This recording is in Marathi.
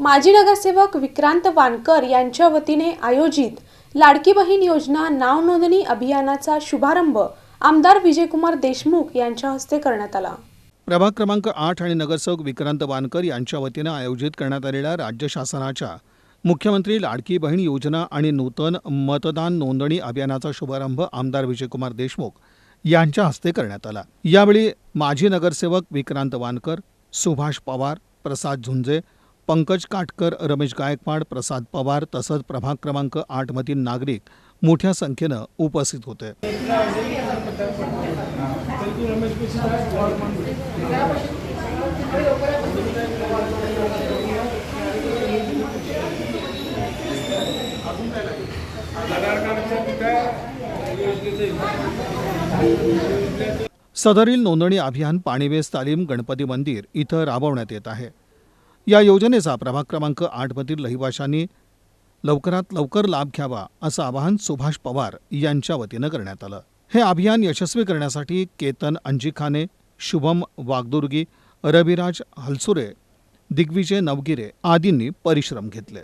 माजी नगरसेवक विक्रांत वानकर यांच्या वतीने आयोजित लाडकी बहीण योजना नाव नोंदणी अभियानाचा शुभारंभ आमदार विजयकुमार देशमुख यांच्या हस्ते करण्यात आला. प्रभाग क्रमांक आठ आणि नगरसेवक विक्रांत वानकर यांच्या वतीनं आयोजित करण्यात आलेल्या राज्य शासनाच्या मुख्यमंत्री लाडकी बहीण योजना आणि नूतन मतदान नोंदणी अभियानाचा शुभारंभ आमदार विजयकुमार देशमुख यांच्या हस्ते करण्यात आला. यावेळी माजी नगरसेवक विक्रांत वानकर सुभाष पवार प्रसाद झुंजे पंकज काटकर रमेश गायकवाड प्रसाद पवार तसंच प्रभाग क्रमांक आठमधील नागरिक मोठ्या संख्येनं उपस्थित होते. सदरील नोंदणी अभियान पाणीवेस तालीम गणपती मंदिर इथं राबवण्यात येत आहे. या योजनेचा प्रभाग क्रमांक आठमधील रहिवाशांनी लवकरात लवकर लाभ घ्यावा असं आवाहन सुभाष पवार यांच्या वतीनं करण्यात आलं. हे अभियान यशस्वी करण्यासाठी केतन अंजिखाने शुभम वागदुर्गी रविराज हलसुरे दिग्विजय नवगिरे आदींनी परिश्रम घेतले.